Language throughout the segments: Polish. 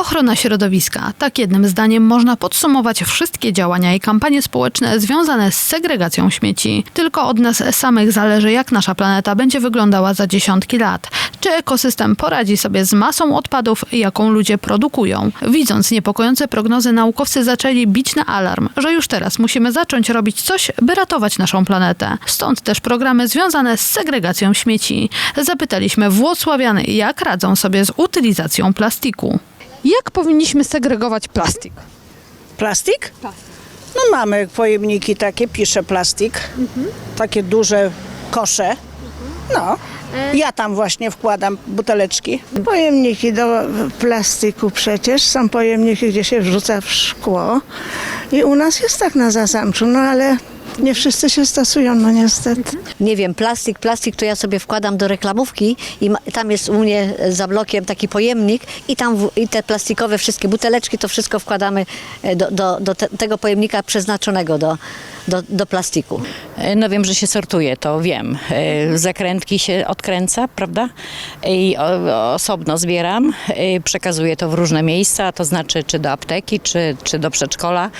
Ochrona środowiska. Tak jednym zdaniem można podsumować wszystkie działania i kampanie społeczne związane z segregacją śmieci. Tylko od nas samych zależy, jak nasza planeta będzie wyglądała za dziesiątki lat. Czy ekosystem poradzi sobie z masą odpadów, jaką ludzie produkują. Widząc niepokojące prognozy, naukowcy zaczęli bić na alarm, że już teraz musimy zacząć robić coś, by ratować naszą planetę. Stąd też programy związane z segregacją śmieci. Zapytaliśmy Włocławiany, jak radzą sobie z utylizacją plastiku. Jak powinniśmy segregować plastik? Plastik? No mamy pojemniki takie, pisze plastik. Takie duże kosze. No. Ja tam właśnie wkładam buteleczki. Pojemniki do plastiku przecież są pojemniki, gdzie się wrzuca w szkło. I u nas jest tak na zasamczu, no ale nie wszyscy się stosują, no niestety. nie wiem, plastik, plastik to ja sobie wkładam do reklamówki i tam jest u mnie za blokiem taki pojemnik i tam w, i te plastikowe wszystkie buteleczki to wszystko wkładamy e, do, do, do te, tego pojemnika przeznaczonego do, do, do plastiku. E, No wiem, że się sortuje, to wiem. E, Zakrętki się odkręca, prawda? I osobno zbieram, e, przekazuję to w różne miejsca, to znaczy czy do apteki, czy, czy do przedszkola,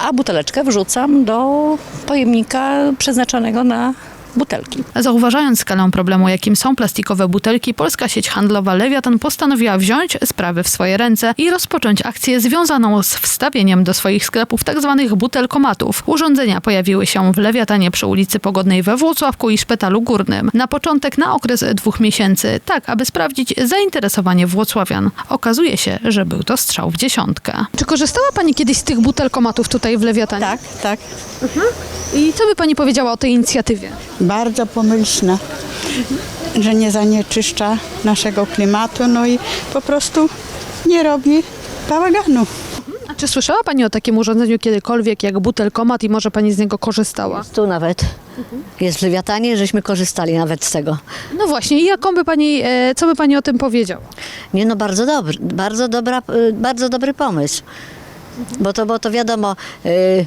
a buteleczkę wrzucam do pojemnika przeznaczonego na butelki. Zauważając skalę problemu, jakim są plastikowe butelki, polska sieć handlowa Lewiatan postanowiła wziąć sprawy w swoje ręce i rozpocząć akcję związaną z wstawieniem do swoich sklepów tzw. butelkomatów. Urządzenia pojawiły się w Lewiatanie przy ulicy Pogodnej we Włocławku i Szpitalu Górnym. Na początek na okres dwóch miesięcy, tak aby sprawdzić zainteresowanie włocławian. Okazuje się, że był to strzał w dziesiątkę. Czy korzystała Pani kiedyś z tych butelkomatów tutaj w Lewiatanie? Tak, tak. I co by Pani powiedziała o tej inicjatywie? Bardzo pomyślne, że nie zanieczyszcza naszego klimatu, no i po prostu nie robi bałaganu. A czy słyszała Pani o takim urządzeniu kiedykolwiek jak butelkomat i może Pani z niego korzystała? Tu nawet jest w Lewiatanie, żeśmy korzystali nawet z tego. No właśnie, i jaką by Pani, e, co by Pani o tym powiedziała? Nie no, bardzo dobry, bardzo, dobra, y, bardzo dobry pomysł. Bo to, bo to wiadomo, y,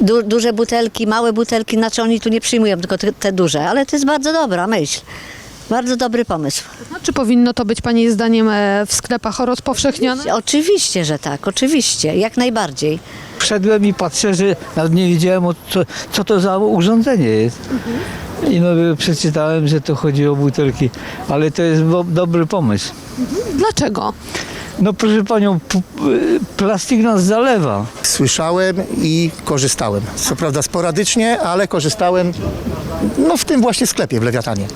du, duże butelki, małe butelki, znaczy oni tu nie przyjmują, tylko te, te duże, ale to jest bardzo dobra myśl. Bardzo dobry pomysł. No, czy powinno to być Pani zdaniem e, w sklepach rozpowszechnione? Oczywiście, że tak, oczywiście, jak najbardziej. Wszedłem i patrzę, że nawet nie wiedziałem co, co to za urządzenie jest. I no przeczytałem, że to chodzi o butelki, ale to jest bo- dobry pomysł. Dlaczego? No proszę panią, plastik nas zalewa. Słyszałem i korzystałem. Co prawda sporadycznie, ale korzystałem no, w tym właśnie sklepie w Lewiatanie.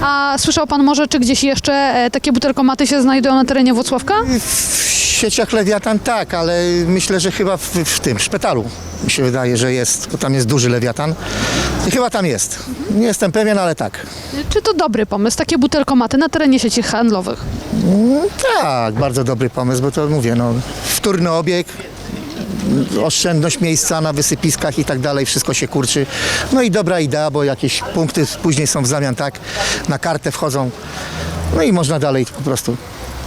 A słyszał Pan może, czy gdzieś jeszcze e, takie butelkomaty się znajdują na terenie Włocławka? W sieciach Lewiatan tak, ale myślę, że chyba w, w tym szpitalu mi się wydaje, że jest, bo tam jest duży Lewiatan. I chyba tam jest. Nie jestem pewien, ale tak. Czy dobry pomysł, takie butelkomaty na terenie sieci handlowych? Tak, bardzo dobry pomysł, bo to mówię, no, wtórny obieg, oszczędność miejsca na wysypiskach i tak dalej, wszystko się kurczy. No i dobra idea, bo jakieś punkty później są w zamian tak, na kartę wchodzą. No i można dalej po prostu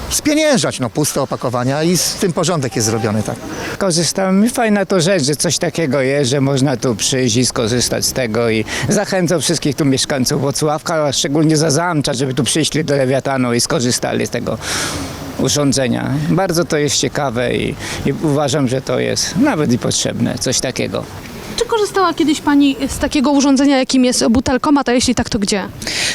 spieniężać, no puste opakowania i z tym porządek jest zrobiony, tak. Korzystałem i fajna to rzecz, że coś takiego jest, że można tu przyjść i skorzystać z tego i zachęcam wszystkich tu mieszkańców Włocławka, a szczególnie za Zamcza, żeby tu przyszli do Lewiatanu i skorzystali z tego urządzenia. Bardzo to jest ciekawe i, i uważam, że to jest nawet i potrzebne, coś takiego. Korzystała kiedyś Pani z takiego urządzenia, jakim jest butelkomat, a jeśli tak, to gdzie?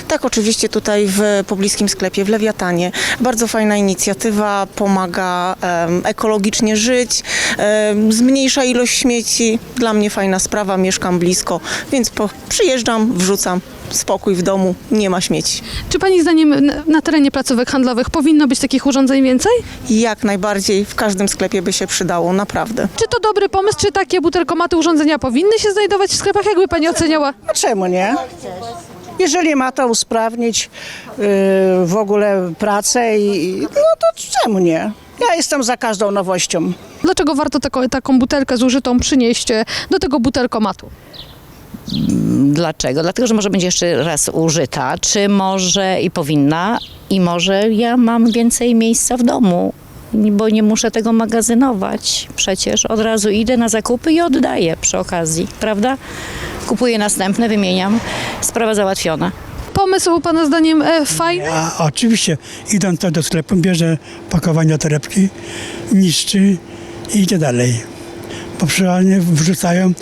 Tak, oczywiście tutaj w pobliskim sklepie w Lewiatanie. Bardzo fajna inicjatywa, pomaga ekologicznie żyć, zmniejsza ilość śmieci. Dla mnie fajna sprawa, mieszkam blisko, więc po, przyjeżdżam, wrzucam. Spokój w domu, nie ma śmieci. Czy Pani zdaniem na, na terenie placówek handlowych powinno być takich urządzeń więcej? Jak najbardziej w każdym sklepie by się przydało, naprawdę. Czy to dobry pomysł, czy takie butelkomaty urządzenia powinny się znajdować w sklepach? Jakby Pani oceniała? A czemu nie? Jeżeli ma to usprawnić yy, w ogóle pracę, i, no to czemu nie? Ja jestem za każdą nowością. Dlaczego warto taką, taką butelkę zużytą przynieść e, do tego butelkomatu? Dlaczego? Dlatego, że może będzie jeszcze raz użyta, czy może i powinna, i może ja mam więcej miejsca w domu, bo nie muszę tego magazynować. Przecież od razu idę na zakupy i oddaję przy okazji, prawda? Kupuję następne, wymieniam, sprawa załatwiona. Po pomysł pana zdaniem e, fajny? A oczywiście idąc to do sklepu, bierze pakowania torebki, niszczy i idzie dalej. Bo przyrealnie wrzucają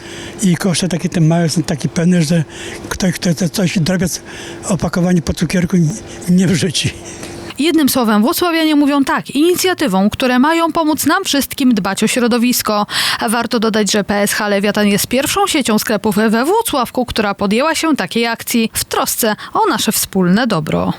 i kosze takie te małe są takie pełne, że ktoś, kto chce coś drobiec opakowanie po cukierku nie wrzuci. Jednym słowem, włocławianie mówią tak, inicjatywą, które mają pomóc nam wszystkim dbać o środowisko. Warto dodać, że PSH Lewiatan jest pierwszą siecią sklepów we Włocławku, która podjęła się takiej akcji w trosce o nasze wspólne dobro.